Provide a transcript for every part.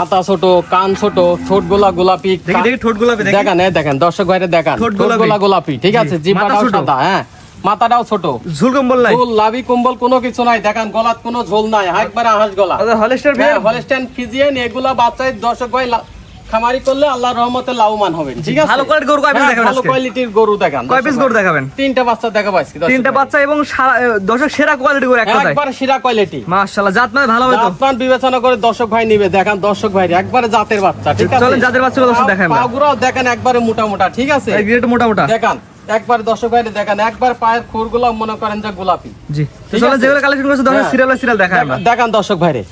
মাথা ছোট কান ছোট ঠোঁট গোলা গোলাপি। ঠোঁট গোলাপি দেখেন দেখেন দর্শক ভাইরে দেখান। ঠোঁট। গোলা গোলাপি ঠিক আছে? জি, জিব্বাটাও মাথা ছোট। সাদা হ্যাঁ। মাথাটাও ছোট। ঝুল কম্বল নাই। ঝুল লাভি কম্বল কোনো কিছু নাই। দেখেন গলাত কোনো ঝোল নাই। একবারে হাঁস গলা। হলিস্টার হলস্টাইন ফিজিয়ান এগুলা বাচ্চায় দর্শক ভাই খামারি করলে আল্লাহর রহমতে লাভবান হবেন। ঠিক আছে? ভালো কোয়ালিটির গরু কয় হ্যাঁ, দেখাবেন ভালো কোয়ালিটির গরু দেখান। কয় পিস গরু দেখাবেন? তিনটা বাচ্চা দেখাবো আজকে তিনটা বাচ্চা এবং সারা- দর্শক সেরা কোয়ালিটি এক কথায় একবার সিরা কোয়ালিটি মাশাআল্লাহ জাত মানে ভালো হবে তো? জাতমান বিবেচনা করে দর্শক ভাই নিবে দেখেন দর্শক ভাই একবারে জাতের বাচ্চা ঠিক আছে? চলেন জাতের বাচ্চাগুলো দর্শক দেখাই আমরা। পাগুরাও দেখেন একবারে মোটা মোটা ঠিক আছে? এই গ্রেড মোটা মোটা। দেখান একবার দর্শক ভাই দেখেন একবার পায়ের খুরগুলো মনে করেন যে গোলাপি। জি চলেন যেগুলো কালেকশন করেছে দর্শক হ্যাঁ। সিরিয়াল সিরিয়াল দেখাই আমরা। দেখান দর্শক ভাইরে।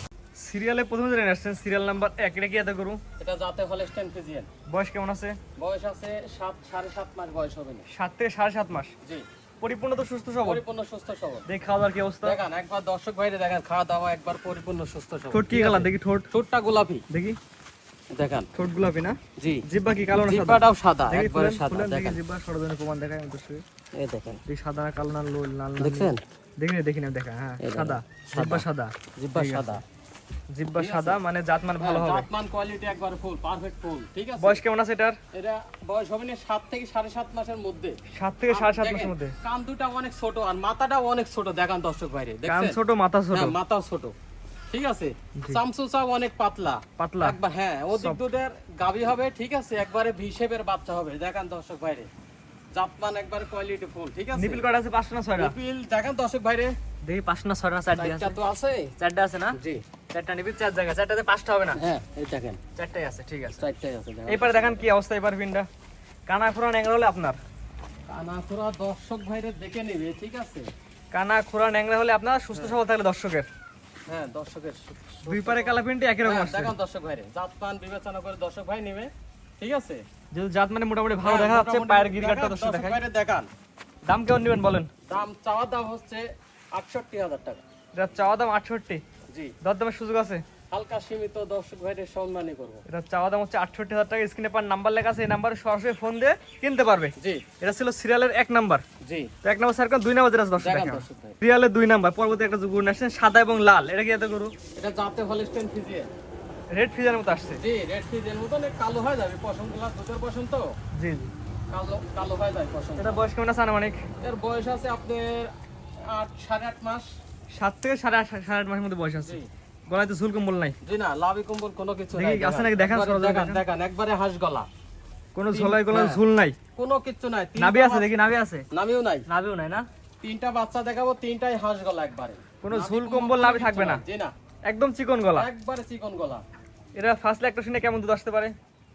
সিরিয়ালে প্রথমে যেটা আসছেন সিরিয়াল নাম্বার এক এটা কি এত গরু? এটা জাতে হলস্টাইন ফিজিয়ান। বয়স কেমন আছে? বয়স আছে সাত সাড়ে সাত মাস বয়স হবে না। সাত থেকে সাড়ে সাত মাস? জি। পরিপূর্ণ তো সুস্থ সবল? পরিপূর্ণ সুস্থ সবল। দেখি খাওয়া দাওয়ার কি অবস্থা? দেখেন একবার দর্শক ভাইরে দেখেন খাওয়া দাওয়া একবার পরিপূর্ণ সুস্থ সবল। ঠোঁট কি কালার? দেখি ঠোঁট। ঠোঁটটা গোলাপি। দেখি। দেখেন। ঠোঁট গোলাপি না? জি। জিব্বা কি কালো না সাদা? জিব্বাটাও সাদা একবারে সাদা দেখেন। জিব্বা সরজনে প্রমাণ দেখায় আমি দর্শক এই দেখেন। দেখি সাদা না কালো না লাল লাল না দেখছেন? দেখি না দেখি হ্যাঁ সাদা সাদা। জিব্বা সাদা। জিব্বা সাদা। জিব্বা সাদা মানে জাত মানে ভালো হবে। জাতমান কোয়ালিটি একবার ফুল পারফেক্ট ফুল ঠিক আছে? বয়স কেমন আছে এটার? এটা বয়স হবে না সাত থেকে সাড়ে সাত মাসের মধ্যে। সাত থেকে সাড়ে সাত দেখেন, মাসের মধ্যে? কান দুটা অনেক ছোট আর মাথাটাও অনেক ছোট দেখান দর্শক বাইরে দেখেন কান ছোট মাথা ছোট। হ্যাঁ মাথাও ছোট ঠিক আছে? চামচুচাও অনেক পাতলা। পাতলা। একবার হ্যাঁ অধিক দুধের গাবি হবে ঠিক আছে? একবারে ভিসেবের বাচ্চা হবে দেখান দর্শক বাইরে জাতমান একবার কোয়ালিটি ফুল ঠিক আছে? নিপিল কটা আছে? পাঁচটা না ছয়টা? নিপিল দেখান দর্শক বাইরে দেখি পাঁচটা না ছয়টা না চারটে চারটা আছে? তো আছে। চারটা আছে না? জি। চারটা নিপিল চার জায়গা। চারটাতে পাঁচটা হবে না? হ্যাঁ এই দেখেন। চারটাই আছে ঠিক আছে। চারটাই আছে এবারে দেখেন কি অবস্থা এবার পিনটা কানা খোরা ন্যাংরা হলে আপনার? কানাখোরা দর্শক ভাইরে দেখে নেবে ঠিক আছে? কানা খোরা ন্যাংরা হলে আপনার সুস্থ সবল থাকলে দর্শকের? হ্যাঁ দর্শকের দুই পারে কালা প্রিন্টে একই রকম আসছে। দর্শক ভাইরে জাতমান বিবেচনা করে দর্শক ভাই নেবে ঠিক আছে? যেহেতু জাত মানে মোটামুটি ভালো হ্যাঁ, দেখা যাচ্ছে পায়ের গিরিকাটটা দেখান, দর্শক দেখাই ভাইরে দেখান। দাম কেমন নেবেন বলেন? দাম চাওয়ার দাম হচ্ছে আটষট্টি হাজার টাকা। চাওয়া দাম আটষট্টি। জি। দর দামের সুযোগ আছে? হালকা সীমিত দর্শক ভাইরে সম্মানই করব। এটা চাওয়া দাম হচ্ছে আটষট্টি হাজার টাকা। স্ক্রিনে পার নাম্বার লেখা আছে এই নাম্বারে সরাসরি ফোন দিয়ে কিনতে পারবে। জি। এটা ছিল সিরিয়ালের এক নাম্বার। জি। তো এক নাম্বার স্যার দুই নাম্বার যেটা দর্শক দেখান দেখেন। দর্শক ভাই। সিরিয়ালের দুই নাম্বার পরবর্তী একটা গরু আসছে সাদা এবং লাল। এটা কি এত গরু? এটা জাতে হলিস্টেন ফিজিয়ান। রেড ফিজারের মতো আসছে। জি রেড ফিজিয়ান মতন কালো হয়ে যাবে। পশম দুধের পশম তো জি জি। কালো কালো হয়ে যায় পশম এটা বয়স কেমন আছে আনুমানিক? এর বয়স আছে আপনার আট সাড়ে আট মাস। সাত থেকে সাড়ে আট সাড়ে আট মাসের মধ্যে বয়স আছে। গলায় তো ঝুল কম্বল নাই। জি না লাভি কম্বল কোনো কিছু নাই আছে নাকি দেখান, একবারে দেখান হাঁস গলা। কোনো ঝোলাই হ্যাঁ। ঝুল নাই। কোনো কিচ্ছু নাই নাভি আছে দেখি নাভি আছে। নামিও নাই। নাভিও নাই না? তিনটা বাচ্চা দেখাবো তিনটাই হাঁস গলা একবারে। কোনো ঝুল কম্বল নাভি থাকবে না। জি না। একদম চিকন গলা। একবারে চিকন গলা। এটা ফার্স্ট একটা শুনে কেমন দুধ আসতে পারে?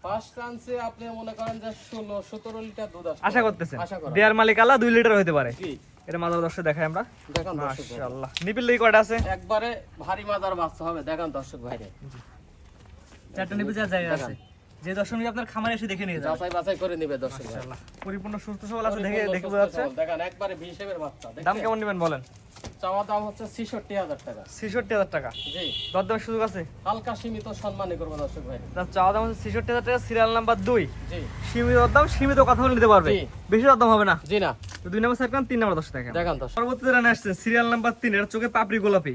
ফার্স্ট চান্সে আপনি মনে করেন যে ষোলো সতেরো লিটার দুধ আসবে আশা করতেছেন। দেয়ার মালিক আলা দুই লিটার হতে পারে। জি। এটা মাদার দর্শক দেখাই আমরা। দেখান দর্শক মাশাআল্লাহ। দেখি কয়টা আছে? একবারে ভারী বাচ্চা হবে দেখান দর্শক ভাইরে চারটা চার জায়গা আছে। যে দর্শক নিয়ে আপনার খামারে এসে দেখে নিয়ে যাবে। যাচাই বাছাই করে নিবে দর্শক মাশাআল্লাহ। পরিপূর্ণ সুস্থ সবল আছে দেখে যাচ্ছে। দেখেন একবারে হিসেবের বাচ্চা দাম কেমন নেবেন বলেন? চাওয়া দাম হচ্ছে ছিষট্টি হাজার টাকা। ছেষট্টি হাজার টাকা। জি। সুযোগ আছে? হালকা সীমিত সম্মানই করব দর্শক ভাই। তার চাওয়া দাম হচ্ছে ছেষট্টি হাজার টাকা সিরিয়াল নাম্বার দুই। জি। সীমিত সীমিত কথা বলে নিতে পারবে। বেশি দাম হবে না? জি না। তো দুই নম্বর সাইড তিন নম্বর দশ টাকা দেখান দর্শক। পরবর্তীতে রান আসছে সিরিয়াল নাম্বার তিন এর চোখে পাপড়ি গোলাপি।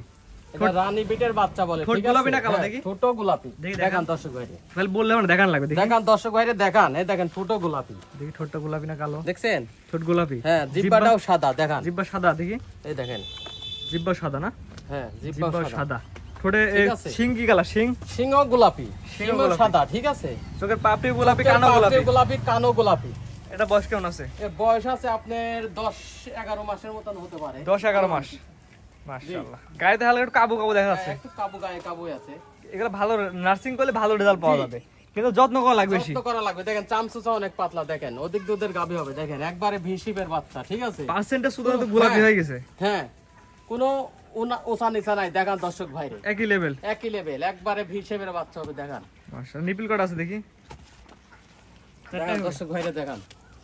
রানী বিটের বাচ্চা বলে ঠিক গোলাপি না কালো দেখি? ছোট গোলাপি। দেখান দেখান। দর্শক ভাই। তাহলে বললে আমার দেখান লাগবে দেখান দর্শক ভাইরে দেখান। এই দেখেন ছোট গোলাপি। দেখি ঠোঁটটা গোলাপি না কালো? দেখছেন? ঠোঁট গোলাপি। হ্যাঁ জিব্বাটাও সাদা দেখান। জিব্বা সাদা দেখি। এই দেখেন। জিব্বা সাদা না? হ্যাঁ জিব্বা জিব্বা সাদা। সাদা। ঠোঁটে এ, ঠিক আছে। শিং কি কালার শিং সিংহ গোলাপি। সিংহ সিংহ সাদা ঠিক আছে? চোখের পাপড়ি গোলাপি কানো গোলাপি। পাপড়ি গোলাপি কানো গোলাপি। এটা বয়স কেমন আছে? বয়স আছে আপনার দশ এগারো মাসের মতন হতে পারে। দশ এগারো মাস। মাশাআল্লাহ। গায়েতে হালকা একটু কাবু কাবু দেখা যাচ্ছে। হ্যাঁ, একটু কাবু গায়ে কাবু আছে। এগুলো ভালো নার্সিং করলে ভালো রেজাল্ট পাওয়া যাবে। কিন্তু যত্ন করা লাগবে যত্ন করা লাগবে। দেখেন চামচুচা অনেক পাতলা দেখেন। অধিক দুধের গাভী হবে দেখেন। একবারে ভিসিপের বাচ্চা ঠিক আছে? পার্সেন্টেজ শুধু তো গোলাপি হ্যাঁ। হয়ে গেছে। হ্যাঁ। কোনো ওসা নিচা নাই দেখান দর্শক ভাইরে একই লেভেল একই লেভেল একবারে ভিসেবের বাচ্চা হবে দেখান। মাশাআল্লাহ। নিপিল কটা আছে দেখি? দেখান দর্শক ভাইরে দেখান।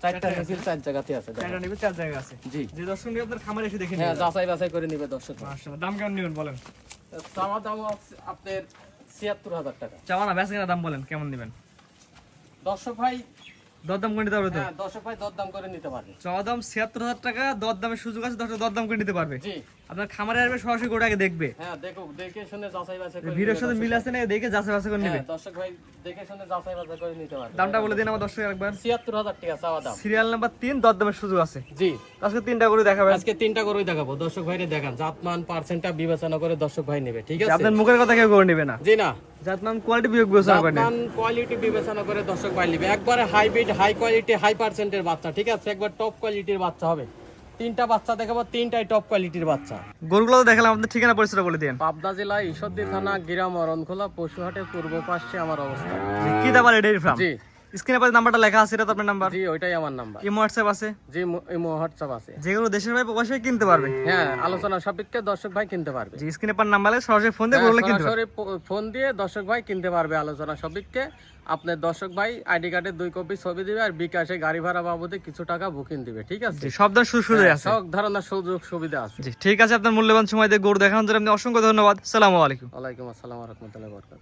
চারটা নিচের চার জায়গাতে আছে চারটা নিপিল চার জায়গা আছে। জি। যে দর্শক নিয়ে আপনার খামারে এসে দেখে হ্যাঁ যাচাই বাছাই করে নিবে দর্শক। মাশাআল্লাহ দাম কেমন নেবেন বলেন? চাওয়া দাম আপনার ছিয়াত্তর হাজার টাকা। চাওয়া না বেচা দাম বলেন কেমন নেবেন? দর্শক ভাই দরদাম করে নিতে পারবে তো? হ্যাঁ দর্শক ভাই দরদাম করে নিতে পারবে। চাওয়া দাম ছিয়াত্তর হাজার টাকা দর দামের সুযোগ আছে দশ দর দাম করে নিতে পারবে। জি। আপনার খামারে আসবে সরাসরি গরুটাকে দেখবে। হ্যাঁ দেখো দেখে শুনে যাচাই বাছাই করে ভিডিওর সাথে মিল আছে না দেখে যাচাই বাছাই করে। নেবে। হ্যাঁ, দর্শক ভাই দেখে শুনে যাচাই বাছাই করে নিতে পারবে। দামটা বলে দিন আমার দর্শক একবার। ছিয়াত্তর হাজার টাকা চাওয়া দাম। সিরিয়াল নাম্বার তিন দরদামের সুযোগ আছে। জি। আজকে তিনটা গরু দেখাবেন। আজকে তিনটা গরুই দেখাবো। দর্শক ভাইরে দেখান জাতমান পার্সেন্টটা বিবেচনা করে দর্শক ভাই নেবে ঠিক আছে? আপনার মুখের কথা কেউ গরু নেবে না। জি না। জাতমান কোয়ালিটি বিবেচনা করেন জাতমান কোয়ালিটি বিবেচনা করে দর্শক ভাই নেবে। একবারে হাইব্রিড হাই কোয়ালিটি হাই পার্সেন্টের বাচ্চা ঠিক আছে? একবার টপ কোয়ালিটির বাচ্চা হবে। তিনটা বাচ্চা দেখাবো তিনটাই টপ কোয়ালিটির বাচ্চা। গরুগুলো তো দেখালাম আপনাদের ঠিকানা পরিচয় বলে দিন পাবনা জেলা ঈশ্বরদী থানা গিরাম অরণখোলা পশুহাটের পূর্ব পাশে আমার অবস্থান কি দাবার ডেয়ারি ফার্ম জি। স্ক্রিনে পাশে নাম্বারটা লেখা আছে এটা তো আপনার নাম্বার। জি ওইটাই আমার নাম্বার। ইমো হোয়াটসঅ্যাপ আছে? জি ইমো হোয়াটসঅ্যাপ আছে। যেগুলো দেশের ভাই প্রবাসী কিনতে পারবে। হ্যাঁ আলোচনা সাপেক্ষে দর্শক ভাই কিনতে পারবে। যে স্ক্রিনে পার নাম্বার সরাসরি ফোন দিয়ে গরুগুলো কিনতে পারবে। সরাসরি ফোন দিয়ে দর্শক ভাই কিনতে পারবে আলোচনা সাপেক্ষে। আপনার দর্শক ভাই আইডি কার্ডের দুই কপি ছবি দিবে আর বিকাশে গাড়ি ভাড়া বাবদে কিছু টাকা বুকিং দিবে ঠিক আছে? সব ধরনের সুযোগ সুবিধা আছে। সব ধরনের সুযোগ সুবিধা আছে। জি ঠিক আছে আপনার মূল্যবান সময় দিয়ে গরু দেখানোর জন্য আপনি অসংখ্য ধন্যবাদ। সালামু আলাইকুম। ওয়ালাইকুম আসসালাম রহমতুল্লাহ বরকাত